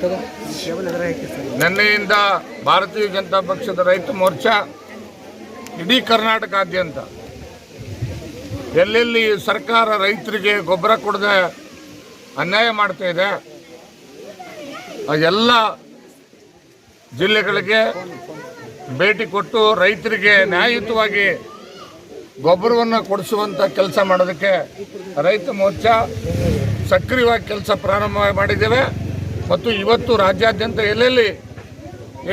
ತಗೋ ನಿನ್ನೆಯಿಂದ ಭಾರತೀಯ ಜನತಾ ಪಕ್ಷದ ರೈತ ಮೋರ್ಚಾ ಇಡೀ ಕರ್ನಾಟಕಾದ್ಯಂತ. ಎಲ್ಲೆಲ್ಲಿ ಸರ್ಕಾರ ರೈತರಿಗೆ ಗೊಬ್ಬರ ಕೊಡದೆ ಅನ್ಯಾಯ ಮಾಡ್ತಾ ಇದೆ ಆ ಎಲ್ಲ ಜಿಲ್ಲೆಗಳಿಗೆ ಭೇಟಿ ಕೊಟ್ಟು ರೈತರಿಗೆ ನ್ಯಾಯಯುತವಾಗಿ ಗೊಬ್ಬರವನ್ನು ಕೊಡಿಸುವಂಥ ಕೆಲಸ ಮಾಡೋದಕ್ಕೆ ರೈತ ಮೋರ್ಚಾ ಸಕ್ರಿಯವಾಗಿ ಕೆಲಸ ಪ್ರಾರಂಭ ಮಾಡಿದ್ದೇವೆ. ಮತ್ತು ಇವತ್ತು ರಾಜ್ಯಾದ್ಯಂತ ಎಲ್ಲೆಲ್ಲಿ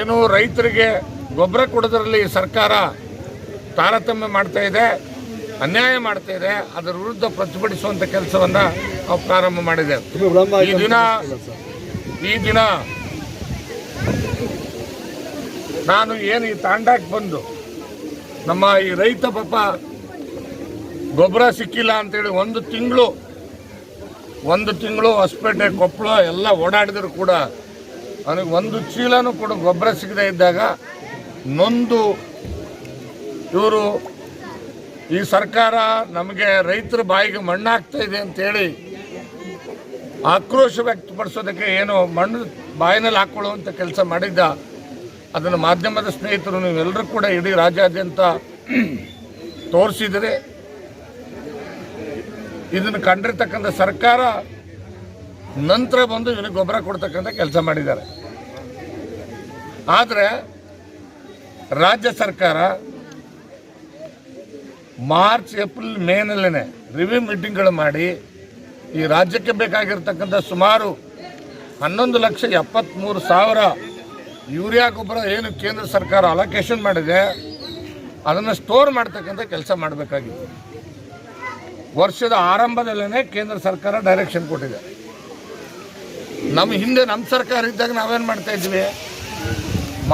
ಏನು ರೈತರಿಗೆ ಗೊಬ್ಬರ ಕೊಡೋದ್ರಲ್ಲಿ ಸರ್ಕಾರ ತಾರತಮ್ಯ ಮಾಡ್ತಾ ಇದೆ ಅನ್ಯಾಯ ಮಾಡ್ತಾ ಇದೆ ಅದರ ವಿರುದ್ಧ ಪ್ರತಿಭಟಿಸುವಂಥ ಕೆಲಸವನ್ನು ನಾವು ಪ್ರಾರಂಭ ಮಾಡಿದ್ದೇವೆ. ಈ ದಿನ ಈ ದಿನ ನಾನು ಏನು ಈ ತಾಂಡಕ್ಕೆ ಬಂದು ನಮ್ಮ ಈ ರೈತ ಪಾಪ ಗೊಬ್ಬರ ಸಿಕ್ಕಿಲ್ಲ ಅಂತೇಳಿ ಒಂದು ತಿಂಗಳು ಒಂದು ತಿಂಗಳು ಹೊಸಪೇಟೆ ಕೊಪ್ಪಳ ಎಲ್ಲ ಓಡಾಡಿದ್ರು ಕೂಡ ಅವನಿಗೆ ಒಂದು ಚೀಲನೂ ಕೂಡ ಗೊಬ್ಬರ ಸಿಗದೆ ಇದ್ದಾಗ ನೊಂದು ಇವರು, ಈ ಸರ್ಕಾರ ನಮಗೆ ರೈತರ ಬಾಯಿಗೆ ಮಣ್ಣಾಗ್ತಾ ಇದೆ ಅಂತೇಳಿ ಆಕ್ರೋಶ ವ್ಯಕ್ತಪಡಿಸೋದಕ್ಕೆ ಏನು ಮಣ್ಣು ಬಾಯಿನಲ್ಲಿ ಹಾಕ್ಕೊಳ್ಳುವಂಥ ಕೆಲಸ ಮಾಡಿದ್ದ ಅದನ್ನು ಮಾಧ್ಯಮದ ಸ್ನೇಹಿತರು ನೀವೆಲ್ಲರೂ ಕೂಡ ಇಡೀ ರಾಜ್ಯಾದ್ಯಂತ ತೋರಿಸಿದರೆ ಇದನ್ನು ಕಂಡಿರ್ತಕ್ಕಂಥ ಸರ್ಕಾರ ನಂತರ ಬಂದು ಇವನಿಗೆ ಗೊಬ್ಬರ ಕೊಡ್ತಕ್ಕಂಥ ಕೆಲಸ ಮಾಡಿದ್ದಾರೆ. ಆದರೆ ರಾಜ್ಯ ಸರ್ಕಾರ ಮಾರ್ಚ್, ಏಪ್ರಿಲ್ ಮೇನಲ್ಲೇ ರಿವ್ಯೂ ಮೀಟಿಂಗ್ಗಳು ಮಾಡಿ ಈ ರಾಜ್ಯಕ್ಕೆ ಬೇಕಾಗಿರ್ತಕ್ಕಂಥ ಸುಮಾರು ಹನ್ನೊಂದು ಲಕ್ಷ ಎಪ್ಪತ್ತ್ಮೂರು ಸಾವಿರ ಯೂರಿಯಾ ಗೊಬ್ಬರ ಏನು ಕೇಂದ್ರ ಸರ್ಕಾರ ಅಲೋಕೇಶನ್ ಮಾಡಿದೆ, ಅದನ್ನು ಸ್ಟೋರ್ ಮಾಡ್ತಕ್ಕಂಥ ಕೆಲಸ ಮಾಡಬೇಕಾಗಿತ್ತು ವರ್ಷದ ಆರಂಭದಲ್ಲೇ ಕೇಂದ್ರ ಸರ್ಕಾರ ಡೈರೆಕ್ಷನ್ ಕೊಟ್ಟಿದೆ. ನಮ್ಮ ಹಿಂದೆ ನಮ್ಮ ಸರ್ಕಾರ ಇದ್ದಾಗ ನಾವೇನು ಮಾಡ್ತಾ ಇದ್ವಿ?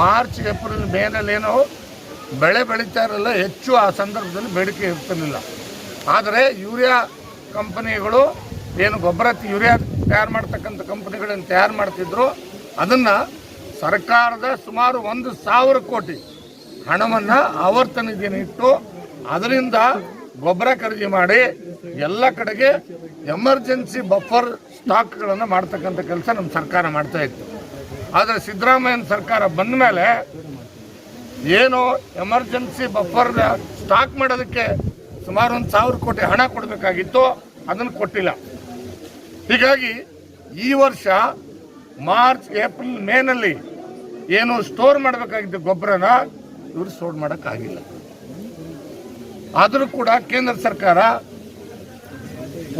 ಮಾರ್ಚ್, ಏಪ್ರಿಲ್, ಮೇನಲ್ಲೇನೋ ಬೆಳೆ ಬೆಳೀತಾ ಇರಲ್ಲ, ಹೆಚ್ಚು ಆ ಸಂದರ್ಭದಲ್ಲಿ ಬೇಡಿಕೆ ಇರ್ತಿರಲಿಲ್ಲ. ಆದರೆ ಯೂರಿಯಾ ಕಂಪನಿಗಳು ಏನು ಗೊಬ್ಬರ ಯೂರಿಯಾ ತಯಾರು ಮಾಡ್ತಕ್ಕಂಥ ಕಂಪನಿಗಳನ್ನು ತಯಾರು ಮಾಡ್ತಿದ್ರು, ಅದನ್ನು ಸರ್ಕಾರದ ಸುಮಾರು ಒಂದು ಸಾವಿರ ಕೋಟಿ ಹಣವನ್ನು ಆವರ್ತನ ಇಟ್ಟು ಅದರಿಂದ ಗೊಬ್ಬರ ಖರೀದಿ ಮಾಡಿ ಎಲ್ಲ ಕಡೆಗೆ ಎಮರ್ಜೆನ್ಸಿ ಬಫರ್ ಸ್ಟಾಕ್ಗಳನ್ನು ಮಾಡ್ತಕ್ಕಂಥ ಕೆಲಸ ನಮ್ಮ ಸರ್ಕಾರ ಮಾಡ್ತಾ ಇತ್ತು. ಆದರೆ ಸಿದ್ದರಾಮಯ್ಯನ ಸರ್ಕಾರ ಬಂದ ಮೇಲೆ ಏನು ಎಮರ್ಜೆನ್ಸಿ ಬಫರ್ ಸ್ಟಾಕ್ ಮಾಡೋದಕ್ಕೆ ಸುಮಾರು ಒಂದು ಸಾವಿರ ಕೋಟಿ ಹಣ ಕೊಡಬೇಕಾಗಿತ್ತು, ಅದನ್ನು ಕೊಟ್ಟಿಲ್ಲ. ಹೀಗಾಗಿ ಈ ವರ್ಷ ಮಾರ್ಚ್, ಏಪ್ರಿಲ್, ಮೇನಲ್ಲಿ ಏನು ಸ್ಟೋರ್ ಮಾಡಬೇಕಾಗಿದ್ದ ಗೊಬ್ಬರನ ಇವರು ಸ್ಟೋರ್ ಮಾಡೋಕ್ಕಾಗಿಲ್ಲ. ಆದರೂ ಕೂಡ ಕೇಂದ್ರ ಸರ್ಕಾರ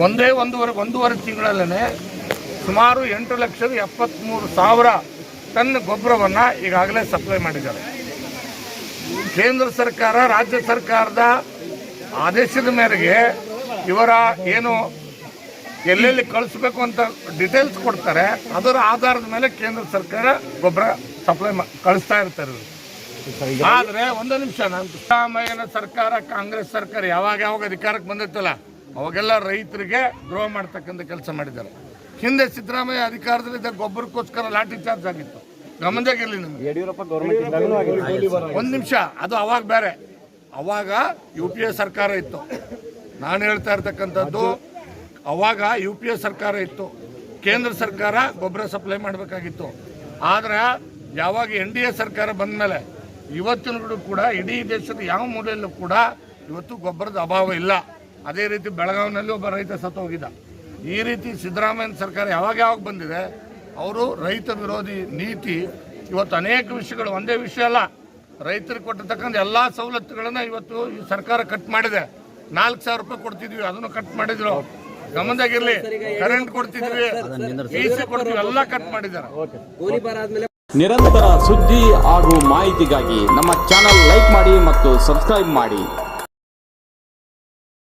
ಒಂದೇ ಒಂದೂವರೆ ಒಂದೂವರೆ ತಿಂಗಳಲ್ಲೇ ಸುಮಾರು ಎಂಟು ಲಕ್ಷದ ಎಪ್ಪತ್ತ್ಮೂರು ಸಾವಿರ ಟನ್ ಗೊಬ್ಬರವನ್ನು ಈಗಾಗಲೇ ಸಪ್ಲೈ ಮಾಡಿದ್ದಾರೆ. ಕೇಂದ್ರ ಸರ್ಕಾರ, ರಾಜ್ಯ ಸರ್ಕಾರದ ಆದೇಶದ ಮೇರೆಗೆ ಇವರ ಏನು ಎಲ್ಲೆಲ್ಲಿ ಕಳಿಸ್ಬೇಕು ಅಂತ ಡಿಟೇಲ್ಸ್ ಕೊಡ್ತಾರೆ, ಅದರ ಆಧಾರದ ಮೇಲೆ ಕೇಂದ್ರ ಸರ್ಕಾರ ಗೊಬ್ಬರ ಸಪ್ಲೈ ಕಳಿಸ್ತಾ ಇರ್ತಾರೆ ಆದರೆ ಒಂದು ನಿಮಿಷ, ನಾನು ಸಿದ್ದರಾಮಯ್ಯನ ಸರ್ಕಾರ, ಕಾಂಗ್ರೆಸ್ ಸರ್ಕಾರ ಯಾವಾಗ ಯಾವಾಗ ಅಧಿಕಾರಕ್ಕೆ ಬಂದಿತ್ತಲ್ಲ? ಅವಾಗೆಲ್ಲ ರೈತರಿಗೆ ದ್ರೋಹ ಮಾಡ್ತಕ್ಕಂಥ ಕೆಲಸ ಮಾಡಿದ್ದಾರೆ. ಹಿಂದೆ ಸಿದ್ದರಾಮಯ್ಯ ಅಧಿಕಾರದಲ್ಲಿದ್ದ ಗೊಬ್ಬರಕ್ಕೋಸ್ಕರ ಲಾಠಿ ಚಾರ್ಜ್ ಆಗಿತ್ತು. ಗಮನದಾಗಿರ್ಲಿ ನಿಮ್ಗೆ. ಒಂದು ನಿಮಿಷ ಅದು ಅವಾಗ ಬೇರೆ. ಅವಾಗ ಯು ಪಿ ಎ ಸರ್ಕಾರ ಇತ್ತು. ನಾನು ಹೇಳ್ತಾ ಇರ್ತಕ್ಕಂಥದ್ದು ಅವಾಗ ಯು ಪಿ ಎ ಸರ್ಕಾರ ಇತ್ತು. ಕೇಂದ್ರ ಸರ್ಕಾರ ಗೊಬ್ಬರ ಸಪ್ಲೈ ಮಾಡಬೇಕಾಗಿತ್ತು. ಆದರೆ ಯಾವಾಗ ಎನ್ ಡಿ ಎ ಸರ್ಕಾರ ಬಂದ ಮೇಲೆ ಕೂಡ ಇಡೀ ದೇಶದ ಯಾವ ಮೂಲೆಯಲ್ಲೂ ಕೂಡ ಇವತ್ತು ಗೊಬ್ಬರದ ಅಭಾವ ಇಲ್ಲ. ಅದೇ ರೀತಿ ಬೆಳಗಾವಿನಲ್ಲಿ ಒಬ್ಬ ರೈತ ಸತ್ತೋಗಿದ್ದ. ಈ ರೀತಿ ಸಿದ್ದರಾಮಯ್ಯ ಸರ್ಕಾರ ಯಾವಾಗ ಯಾವಾಗ ಬಂದಿದೆ, ಅವರು ರೈತ ವಿರೋಧಿ ನೀತಿ ಇವತ್ತು ಅನೇಕ ವಿಷಯಗಳು, ಒಂದೇ ವಿಷಯ ಅಲ್ಲ ರೈತರಿಗೆ ಕೊಟ್ಟಿರ್ತಕ್ಕಂಥ ಎಲ್ಲ ಸವಲತ್ತುಗಳನ್ನ ಇವತ್ತು ಈ ಸರ್ಕಾರ ಕಟ್ ಮಾಡಿದೆ. ನಾಲ್ಕು ಸಾವಿರ ರೂಪಾಯಿ ಕೊಡ್ತಿದ್ವಿ, ಅದನ್ನು ಕಟ್ ಮಾಡಿದ್ರು. ಗಮನದಾಗಿರ್ಲಿ ಕರೆಂಟ್ ಕೊಡ್ತಿದ್ವಿ ಸಿ ಕೊಡ್ತೀವಿ ಎಲ್ಲ ಕಟ್ ಮಾಡಿದ್ದಾರೆ. ನಿರಂತರ ಸುದ್ದಿ ಹಾಗೂ ಮಾಹಿತಿಗಾಗಿ ನಮ್ಮ ಚಾನಲ್ ಲೈಕ್ ಮಾಡಿ ಮತ್ತು ಸಬ್ಸ್ಕ್ರೈಬ್ ಮಾಡಿ.